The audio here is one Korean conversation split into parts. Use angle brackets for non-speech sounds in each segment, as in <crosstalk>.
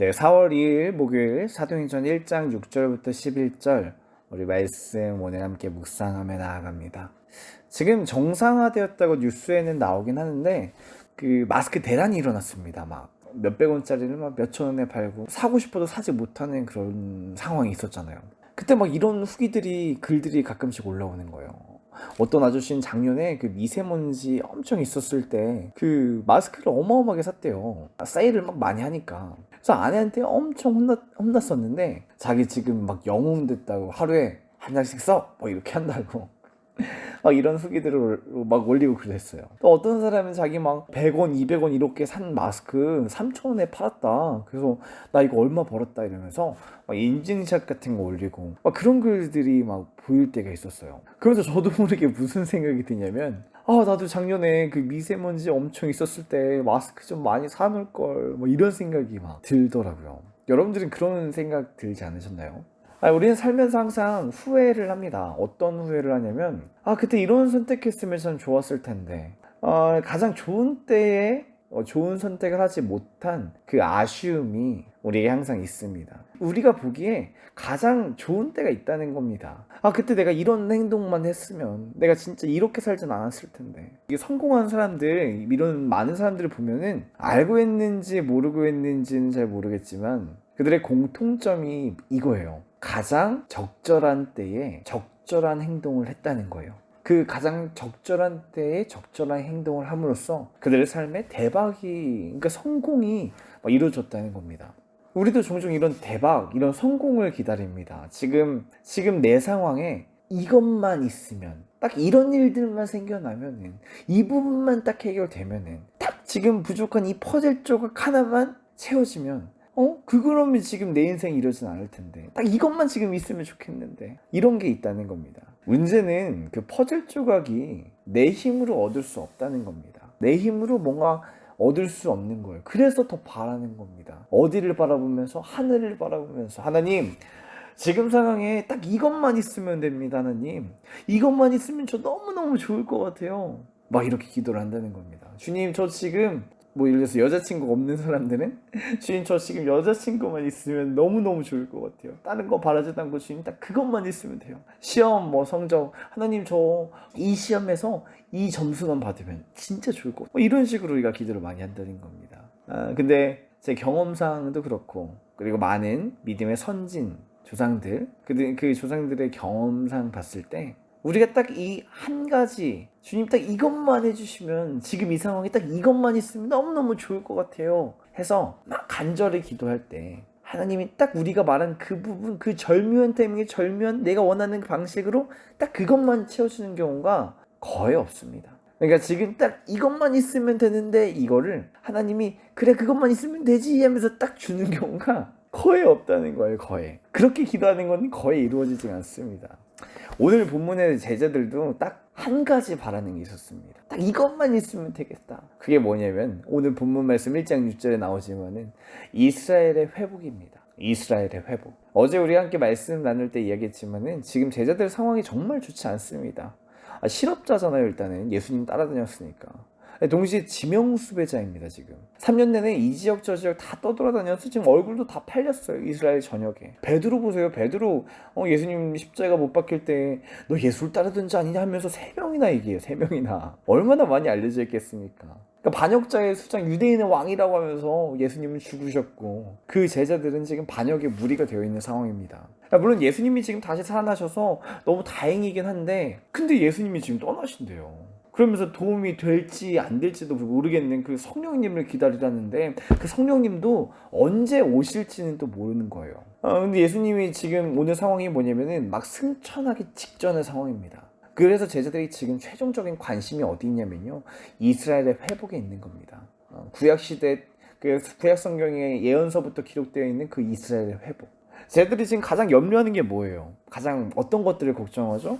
네, 4월 2일 목요일 사도행전 1장 6절부터 11절 우리 말씀 오늘 함께 묵상하며 나아갑니다. 지금 정상화되었다고 뉴스에는 나오긴 하는데 그 마스크 대란이 일어났습니다. 막 몇백 원짜리를 막 몇천 원에 팔고 사고 싶어도 사지 못하는 그런 상황이 있었잖아요. 그때 막 이런 후기들이 글들이 가끔씩 올라오는 거예요. 어떤 아저씨는 작년에 그 미세먼지 엄청 있었을 때 그 마스크를 어마어마하게 샀대요. 세일을 막 많이 하니까. 그래서 아내한테 엄청 혼났, 혼났었는데 자기 지금 막 영웅 됐다고 하루에 한 장씩 써! 뭐 이렇게 한다고. <laughs> 막 이런 후기들을 막 올리고 그랬어요. 또 어떤 사람은 자기 막 100원, 200원 이렇게 산 마스크 3,000원에 팔았다. 그래서 나 이거 얼마 벌었다 이러면서 막 인증샷 같은 거 올리고 막 그런 글들이 막 보일 때가 있었어요. 그래서 저도 모르게 무슨 생각이 드냐면 아 나도 작년에 그 미세먼지 엄청 있었을 때 마스크 좀 많이 사놓을 걸 뭐 이런 생각이 막 들더라고요. 여러분들은 그런 생각 들지 않으셨나요? 아, 우리는 살면서 항상 후회를 합니다. 어떤 후회를 하냐면, 아, 그때 이런 선택했으면 참 좋았을 텐데, 어, 가장 좋은 때에 어, 좋은 선택을 하지 못한 그 아쉬움이 우리에게 항상 있습니다. 우리가 보기에 가장 좋은 때가 있다는 겁니다. 아, 그때 내가 이런 행동만 했으면 내가 진짜 이렇게 살진 않았을 텐데. 이게 성공한 사람들, 이런 많은 사람들을 보면은 알고 했는지 모르고 했는지는 잘 모르겠지만 그들의 공통점이 이거예요. 가장 적절한 때에 적절한 행동을 했다는 거예요. 그 가장 적절한 때에 적절한 행동을 함으로써 그들의 삶에 대박이, 그러니까 성공이 이루어졌다는 겁니다. 우리도 종종 이런 대박, 이런 성공을 기다립니다. 지금, 지금 내 상황에 이것만 있으면, 딱 이런 일들만 생겨나면은, 이 부분만 딱 해결되면은, 딱 지금 부족한 이 퍼즐 조각 하나만 채워지면, 어? 그거라면 지금 내 인생이 이러진 않을 텐데. 딱 이것만 지금 있으면 좋겠는데. 이런 게 있다는 겁니다. 문제는 그 퍼즐 조각이 내 힘으로 얻을 수 없다는 겁니다. 내 힘으로 뭔가 얻을 수 없는 거예요. 그래서 더 바라는 겁니다. 어디를 바라보면서 하늘을 바라보면서 하나님 지금 상황에 딱 이것만 있으면 됩니다. 하나님 이것만 있으면 저 너무너무 좋을 것 같아요. 막 이렇게 기도를 한다는 겁니다. 주님 저 지금 뭐 예를 들어서 여자친구가 없는 사람들은 주님 저 지금 여자친구만 있으면 너무너무 좋을 것 같아요. 다른 거 바라지도 않고 주님 딱 그것만 있으면 돼요. 시험 뭐 성적 하나님 저 이 시험에서 이 점수만 받으면 진짜 좋을 것 같아요. 뭐 이런 식으로 우리가 기도를 많이 한다는 겁니다. 아, 근데 제 경험상도 그렇고 그리고 많은 믿음의 선진 조상들 그, 그 조상들의 경험상 봤을 때 우리가 딱 이 한 가지 주님 딱 이것만 해주시면 지금 이 상황에 딱 이것만 있으면 너무너무 좋을 것 같아요. 해서 막 간절히 기도할 때 하나님이 딱 우리가 말한 그 부분 그 절묘한 타이밍에 절묘한 내가 원하는 그 방식으로 딱 그것만 채워주는 경우가 거의 없습니다. 그러니까 지금 딱 이것만 있으면 되는데 이거를 하나님이 그래 그것만 있으면 되지 하면서 딱 주는 경우가 거의 없다는 거예요 거의. 그렇게 기도하는 건 거의 이루어지지 않습니다 오늘 본문의 제자들도 딱 한 가지 바라는 게 있었습니다. 딱 이것만 있으면 되겠다. 그게 뭐냐면 오늘 본문 말씀 1장 6절에 나오지만은 이스라엘의 회복입니다. 이스라엘의 회복. 어제 우리 함께 말씀 나눌 때 이야기했지만은 지금 제자들 상황이 정말 좋지 않습니다. 아, 실업자잖아요, 일단은. 예수님 따라다녔으니까. 동시에 지명 수배자입니다 지금. 3년 내내 이 지역 저 지역 다 떠돌아다녀서 지금 얼굴도 다 팔렸어요 이스라엘 전역에. 베드로 보세요 베드로. 어, 예수님 십자가 못 박힐 때 너 예수를 따르던 자 아니냐 하면서 세 명이나 얘기해요 세 명이나. 얼마나 많이 알려져 있겠습니까? 그러니까 반역자의 수장 유대인의 왕이라고 하면서 예수님은 죽으셨고 그 제자들은 지금 반역의 무리가 되어 있는 상황입니다. 그러니까 물론 예수님이 지금 다시 살아나셔서 너무 다행이긴 한데 근데 예수님이 지금 떠나신대요. 그러면서 도움이 될지 안 될지도 모르겠는 그 성령님을 기다리라는데 그 성령님도 언제 오실지는 또 모르는 거예요. 아, 근데 예수님이 지금 오늘 상황이 뭐냐면은 막 승천하기 직전의 상황입니다. 그래서 제자들이 지금 최종적인 관심이 어디 있냐면요. 이스라엘의 회복에 있는 겁니다. 어, 구약 시대 그 구약 성경의 예언서부터 기록되어 있는 그 이스라엘의 회복. 제들이 지금 가장 염려하는 게 뭐예요? 가장 어떤 것들을 걱정하죠?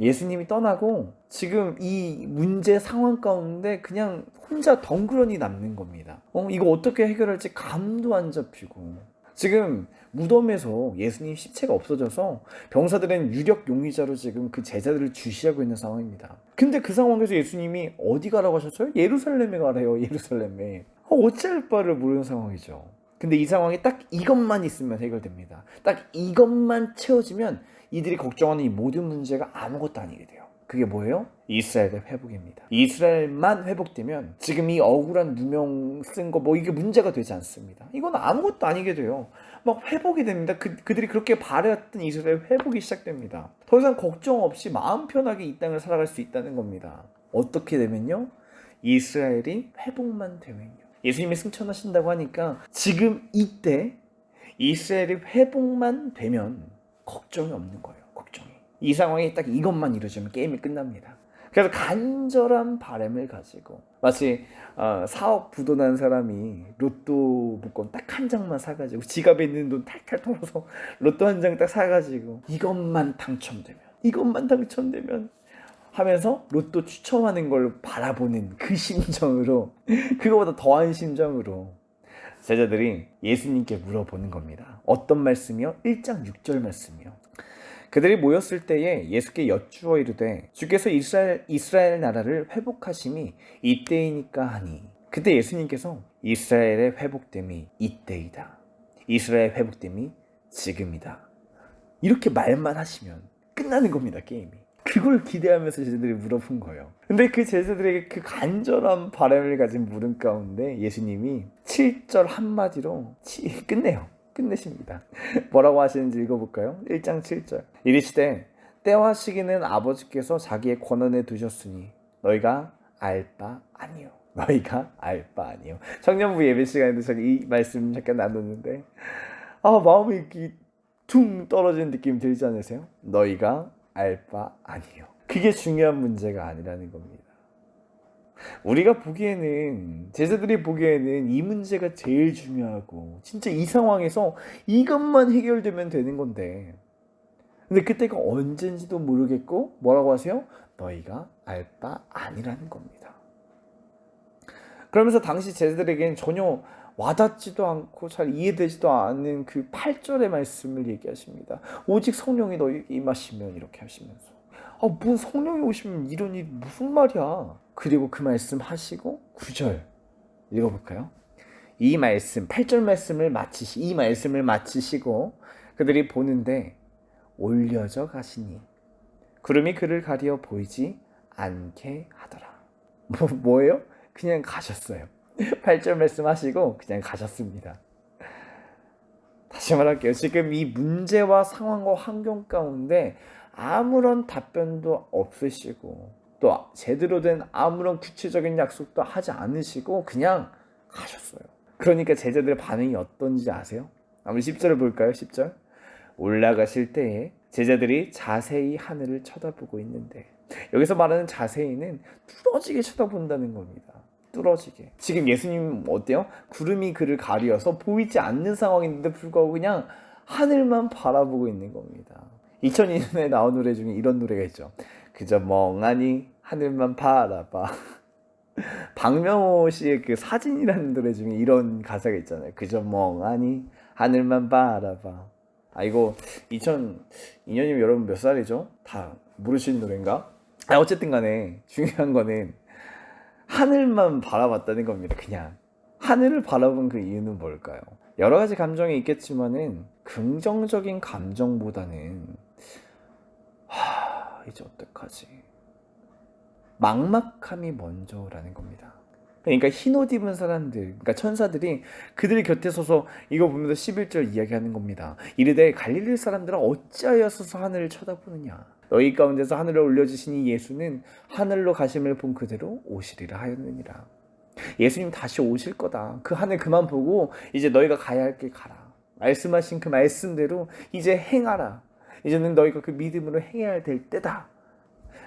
예수님이 떠나고 지금 이 문제 상황 가운데 그냥 혼자 덩그러니 남는 겁니다. 어, 이거 어떻게 해결할지 감도 안 잡히고. 지금 무덤에서 예수님 시체가 없어져서 병사들은 유력 용의자로 지금 그 제자들을 주시하고 있는 상황입니다. 근데 그 상황에서 예수님이 어디 가라고 하셨어요? 예루살렘에 가래요, 예루살렘에. 어, 어찌할 바를 모르는 상황이죠. 근데 이 상황이 딱 이것만 있으면 해결됩니다. 딱 이것만 채워지면 이들이 걱정하는 이 모든 문제가 아무것도 아니게 돼요. 그게 뭐예요? 이스라엘의 회복입니다. 이스라엘만 회복되면 지금 이 억울한 누명 쓴 거 뭐 이게 문제가 되지 않습니다. 이건 아무것도 아니게 돼요. 막 회복이 됩니다. 그, 그들이 그렇게 바래왔던 이스라엘 회복이 시작됩니다. 더 이상 걱정 없이 마음 편하게 이 땅을 살아갈 수 있다는 겁니다. 어떻게 되면요? 이스라엘이 회복만 되면요. 예수님이 승천하신다고 하니까 지금 이때 이스라엘이 회복만 되면 걱정이 없는 거예요. 걱정이. 이 상황이 딱 이것만 이루어지면 게임이 끝납니다. 그래서 간절한 바람을 가지고 마치 어, 사업 부도난 사람이 로또 복권 딱 한 장만 사가지고 지갑에 있는 돈 탈탈 털어서 로또 한 장 딱 사가지고 이것만 당첨되면 이것만 당첨되면 하면서 로또 추첨하는 걸 바라보는 그 심정으로 <laughs> 그거보다 더한 심정으로 제자들이 예수님께 물어보는 겁니다. 어떤 말씀이요? 1장 6절 말씀이요. 그들이 모였을 때에 예수께 여쭈어 이르되 주께서 이스라엘 이스라엘 나라를 회복하심이 이때이니까 하니 그때 예수님께서 이스라엘의 회복됨이 이때이다. 이스라엘 회복됨이 지금이다. 이렇게 말만 하시면 끝나는 겁니다, 게임이. 그걸 기대하면서 제자들이 물어본 거예요. 근데 그 제자들에게 그 간절한 바람을 가진 물음 가운데 예수님이 7절 한마디로 치, 끝내요. 끝내십니다. <laughs> 뭐라고 하시는지 읽어볼까요? 1장 7절. 이르시되 때와 시기는 아버지께서 자기의 권한에 두셨으니 너희가 알 바 아니요. 너희가 알 바 아니요. 청년부 예배 시간에도 저는 이 말씀 잠깐 나눴는데 아 마음이 퉁 떨어지는 느낌 들지 않으세요? 너희가 알 바 아니요. 그게 중요한 문제가 아니라는 겁니다. 우리가 보기에는 제자들이 보기에는 이 문제가 제일 중요하고 진짜 이 상황에서 이것만 해결되면 되는 건데 근데 그때가 언젠지도 모르겠고 뭐라고 하세요? 너희가 알 바 아니라는 겁니다. 그러면서 당시 제자들에게는 전혀 와닿지도 않고 잘 이해되지도 않는 그 8절의 말씀을 얘기하십니다. 오직 성령이 너희에게 임하시면 이렇게 하시면서 아, 뭐 성령이 오시면 이런 일 무슨 말이야? 그리고 그 말씀 하시고 9절 읽어볼까요? 이 말씀, 8절 말씀을 마치시, 이 말씀을 마치시고 그들이 보는데 올려져 가시니 구름이 그를 가리어 보이지 않게 하더라. 뭐, 뭐예요? 그냥 가셨어요. <laughs> 8절 말씀 하시고 그냥 가셨습니다. 다시 말할게요. 지금 이 문제와 상황과 환경 가운데 아무런 답변도 없으시고 또 제대로 된 아무런 구체적인 약속도 하지 않으시고 그냥 가셨어요. 그러니까 제자들의 반응이 어떤지 아세요? 한번 10절을 볼까요? 10절. 올라가실 때에 제자들이 자세히 하늘을 쳐다보고 있는데 여기서 말하는 자세히는 뚫어지게 쳐다본다는 겁니다. 뚫어지게. 지금 예수님 어때요? 구름이 그를 가리어서 보이지 않는 상황인데 불구하고 그냥 하늘만 바라보고 있는 겁니다. 2002년에 나온 노래 중에 이런 노래가 있죠. 그저 멍하니 하늘만 바라봐. <laughs> 박명호 씨의 그 사진이라는 노래 중에 이런 가사가 있잖아요. 그저 멍하니 하늘만 바라봐. 아 이거 2002년이면 여러분 몇 살이죠? 다 모르시는 노래인가? 아 어쨌든 간에 중요한 거는 하늘만 바라봤다는 겁니다. 그냥 하늘을 바라본 그 이유는 뭘까요? 여러 가지 감정이 있겠지만은 긍정적인 감정보다는 하 이제 어떡하지? 막막함이 먼저라는 겁니다. 그러니까 흰옷 입은 사람들, 그러니까 천사들이 그들 곁에 서서 이거 보면서 11절 이야기하는 겁니다. 이르되 갈릴리 사람들은 어찌하여서 하늘을 쳐다보느냐? 너희 가운데서 하늘을 올려주신 이 예수는 하늘로 가심을 본 그대로 오시리라 하였느니라. 예수님 다시 오실 거다. 그 하늘 그만 보고 이제 너희가 가야 할 길 가라. 말씀하신 그 말씀대로 이제 행하라. 이제는 너희가 그 믿음으로 행해야 될 때다.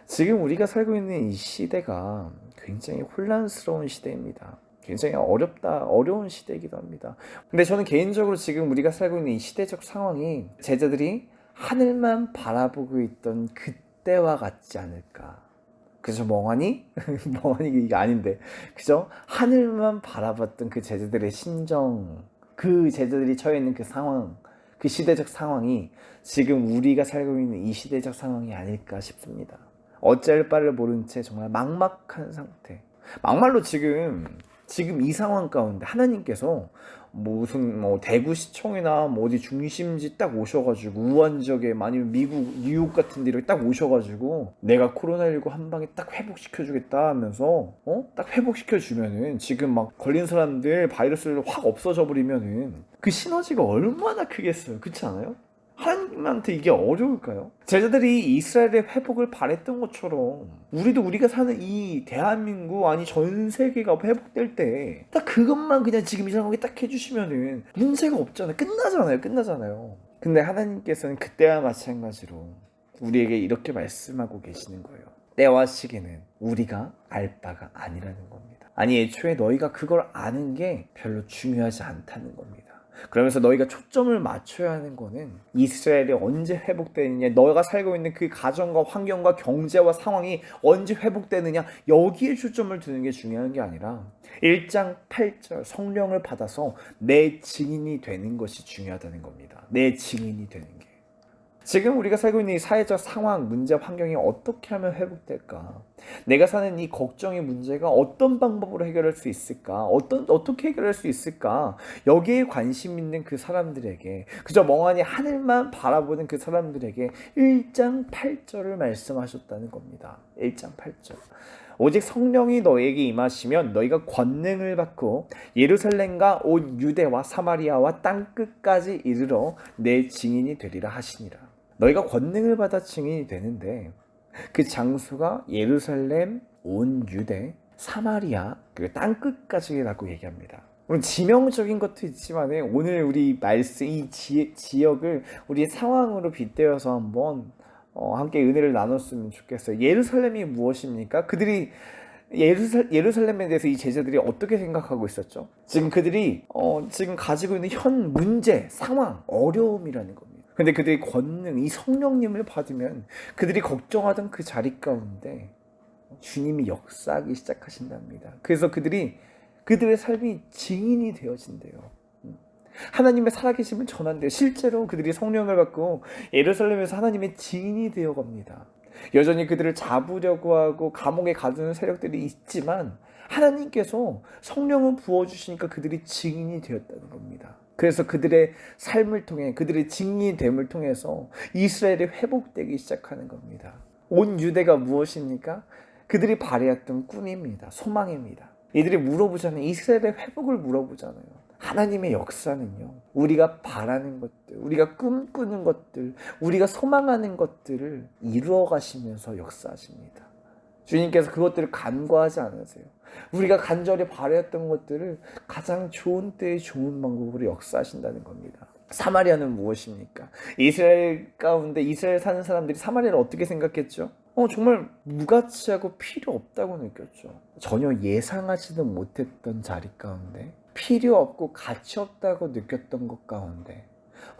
지금 우리가 살고 있는 이 시대가 굉장히 혼란스러운 시대입니다. 굉장히 어렵다, 어려운 시대이기도 합니다. 근데 저는 개인적으로 지금 우리가 살고 있는 이 시대적 상황이 제자들이 하늘만 바라보고 있던 그때와 같지 않을까. 그저 멍하니? <laughs> 멍하니 이게 아닌데. 그죠? 하늘만 바라봤던 그 제자들의 심정, 그 제자들이 처해 있는 그 상황, 그 시대적 상황이 지금 우리가 살고 있는 이 시대적 상황이 아닐까 싶습니다. 어찌할 바를 모른 채 정말 막막한 상태. 막말로 지금 지금 이 상황 가운데 하나님께서 무슨 뭐 대구시청이나 뭐 어디 중심지 딱 오셔가지고 우한 지역에 아니면 미국 뉴욕 같은 데로 딱 오셔가지고 내가 코로나19 한 방에 딱 회복시켜주겠다 하면서 어? 딱 회복시켜주면은 지금 막 걸린 사람들 바이러스를 확 없어져 버리면은 그 시너지가 얼마나 크겠어요 그렇지 않아요? 하나님한테 이게 어려울까요? 제자들이 이스라엘의 회복을 바랬던 것처럼 우리도 우리가 사는 이 대한민국 아니 전 세계가 회복될 때 딱 그것만 그냥 지금 이 상황에 딱 해주시면은 문제가 없잖아요. 끝나잖아요. 끝나잖아요. 근데 하나님께서는 그때와 마찬가지로 우리에게 이렇게 말씀하고 계시는 거예요. 때와 시기는 우리가 알 바가 아니라는 겁니다. 아니 애초에 너희가 그걸 아는 게 별로 중요하지 않다는 겁니다. 그러면서 너희가 초점을 맞춰야 하는 거는 이스라엘이 언제 회복되느냐, 너희가 살고 있는 그 가정과 환경과 경제와 상황이 언제 회복되느냐, 여기에 초점을 두는 게 중요한 게 아니라 1장 8절 성령을 받아서 내 증인이 되는 것이 중요하다는 겁니다. 내 증인이 되는 게. 지금 우리가 살고 있는 이 사회적 상황, 문제, 환경이 어떻게 하면 회복될까? 내가 사는 이 걱정의 문제가 어떤 방법으로 해결할 수 있을까? 어떤 어떻게 해결할 수 있을까? 여기에 관심 있는 그 사람들에게 그저 멍하니 하늘만 바라보는 그 사람들에게 1장 8절을 말씀하셨다는 겁니다. 1장 8절. 오직 성령이 너에게 임하시면 너희가 권능을 받고 예루살렘과 온 유대와 사마리아와 땅 끝까지 이르러 내 증인이 되리라 하시니라. 너희가 권능을 받아 증인이 되는데 그 장소가 예루살렘, 온 유대, 사마리아 그리고 땅 끝까지 라고 얘기합니다. 물론 지명적인 것도 있지만 오늘 우리 말씀 이 지, 지역을 우리 상황으로 빗대어서 한번 어, 함께 은혜를 나눴으면 좋겠어요. 예루살렘이 무엇입니까? 그들이 예루살, 예루살렘에 대해서 이 제자들이 어떻게 생각하고 있었죠? 지금 그들이 어, 지금 가지고 있는 현 문제, 상황, 어려움이라는 겁니다. 근데 그들이 권능, 이 성령님을 받으면 그들이 걱정하던 그 자리 가운데 주님이 역사하기 시작하신답니다. 그래서 그들이 그들의 삶이 증인이 되어진대요. 하나님의 살아계심을 전한대요. 실제로 그들이 성령을 받고 예루살렘에서 하나님의 증인이 되어 갑니다. 여전히 그들을 잡으려고 하고 감옥에 가두는 세력들이 있지만 하나님께서 성령을 부어주시니까 그들이 증인이 되었다는 겁니다. 그래서 그들의 삶을 통해 그들의 증인됨을 통해서 이스라엘이 회복되기 시작하는 겁니다. 온 유대가 무엇입니까? 그들이 바래었던 꿈입니다. 소망입니다. 이들이 물어보잖아요. 이스라엘의 회복을 물어보잖아요. 하나님의 역사는요, 우리가 바라는 것들, 우리가 꿈꾸는 것들, 우리가 소망하는 것들을 이루어 가시면서 역사하십니다. 주님께서 그것들을 간과하지 않으세요. 우리가 간절히 바랬던 것들을 가장 좋은 때에 좋은 방법으로 역사하신다는 겁니다. 사마리아는 무엇입니까? 이스라엘 가운데 이스라엘 사는 사람들이 사마리아를 어떻게 생각했죠? 어, 정말 무가치하고 필요 없다고 느꼈죠. 전혀 예상하지도 못했던 자리 가운데 필요 없고 가치 없다고 느꼈던 것 가운데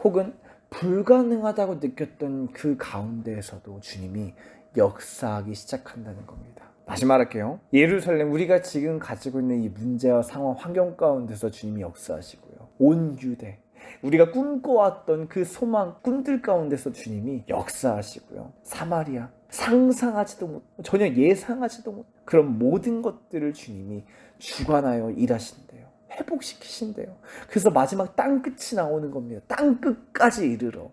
혹은 불가능하다고 느꼈던 그 가운데에서도 주님이 역사하기 시작한다는 겁니다. 다시 말할게요. 예루살렘 우리가 지금 가지고 있는 이 문제와 상황 환경 가운데서 주님이 역사하시고요. 온 유대 우리가 꿈꿔왔던 그 소망 꿈들 가운데서 주님이 역사하시고요. 사마리아 상상하지도 못 전혀 예상하지도 못 그런 모든 것들을 주님이 주관하여 일하신대요. 회복시키신대요. 그래서 마지막 땅 끝이 나오는 겁니다. 땅 끝까지 이르러.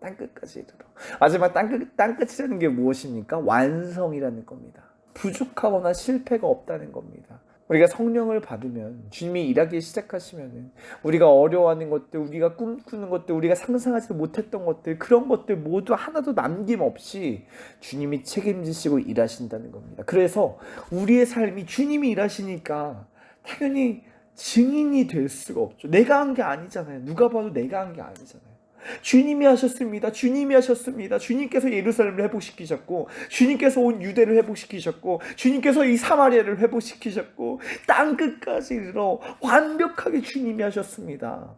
땅 끝까지 이르러. 마지막 땅, 끝, 땅 끝이라는 게 무엇입니까? 완성이라는 겁니다. 부족하거나 실패가 없다는 겁니다. 우리가 성령을 받으면 주님이 일하기 시작하시면은 우리가 어려워하는 것들, 우리가 꿈꾸는 것들, 우리가 상상하지 못했던 것들 그런 것들 모두 하나도 남김없이 주님이 책임지시고 일하신다는 겁니다. 그래서 우리의 삶이 주님이 일하시니까 당연히 증인이 될 수가 없죠. 내가 한 게 아니잖아요. 누가 봐도 내가 한 게 아니잖아요. 주님이 하셨습니다. 주님이 하셨습니다. 주님께서 예루살렘을 회복시키셨고, 주님께서 온 유대를 회복시키셨고, 주님께서 이 사마리아를 회복시키셨고, 땅 끝까지 이르러 완벽하게 주님이 하셨습니다.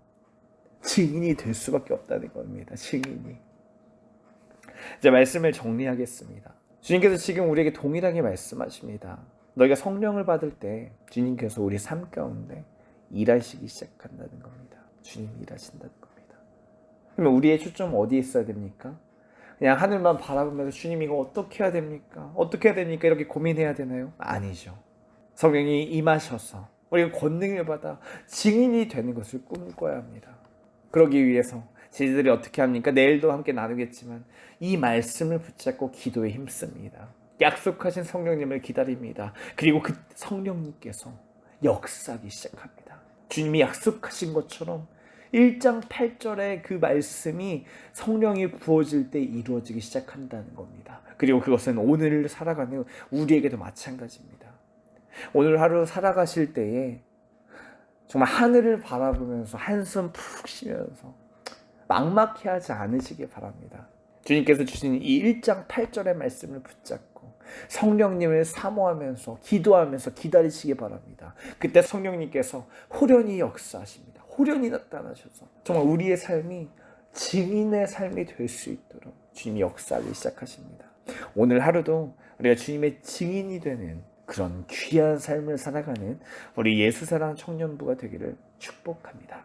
증인이 될 수밖에 없다는 겁니다. 증인이. 이제 말씀을 정리하겠습니다. 주님께서 지금 우리에게 동일하게 말씀하십니다. 너희가 성령을 받을 때 주님께서 우리 삶 가운데 일하시기 시작한다는 겁니다. 주님이 일하신다는 겁니다. 그러면 우리의 초점 어디에 있어야 됩니까? 그냥 하늘만 바라보면서 주님 이거 어떻게 해야 됩니까? 어떻게 해야 됩니까? 이렇게 고민해야 되나요? 아니죠. 성령이 임하셔서 우리가 권능을 받아 증인이 되는 것을 꿈꿔야 합니다. 그러기 위해서 저희들이 어떻게 합니까? 내일도 함께 나누겠지만 이 말씀을 붙잡고 기도에 힘씁니다. 약속하신 성령님을 기다립니다. 그리고 그 성령님께서 역사하기 시작합니다. 주님이 약속하신 것처럼 1장 8절의 그 말씀이 성령이 부어질 때 이루어지기 시작한다는 겁니다. 그리고 그것은 오늘을 살아가는 우리에게도 마찬가지입니다. 오늘 하루 살아가실 때에 정말 하늘을 바라보면서 한숨 푹 쉬면서 막막해 하지 않으시길 바랍니다. 주님께서 주신 이 1장 8절의 말씀을 붙잡고 성령님을 사모하면서 기도하면서 기다리시기 바랍니다. 그때 성령님께서 호련히 역사하십니다. 호련히 나타나셔서 정말 우리의 삶이 증인의 삶이 될 수 있도록 주님이 역사하기 시작하십니다. 오늘 하루도 우리가 주님의 증인이 되는 그런 귀한 삶을 살아가는 우리 예수사랑 청년부가 되기를 축복합니다.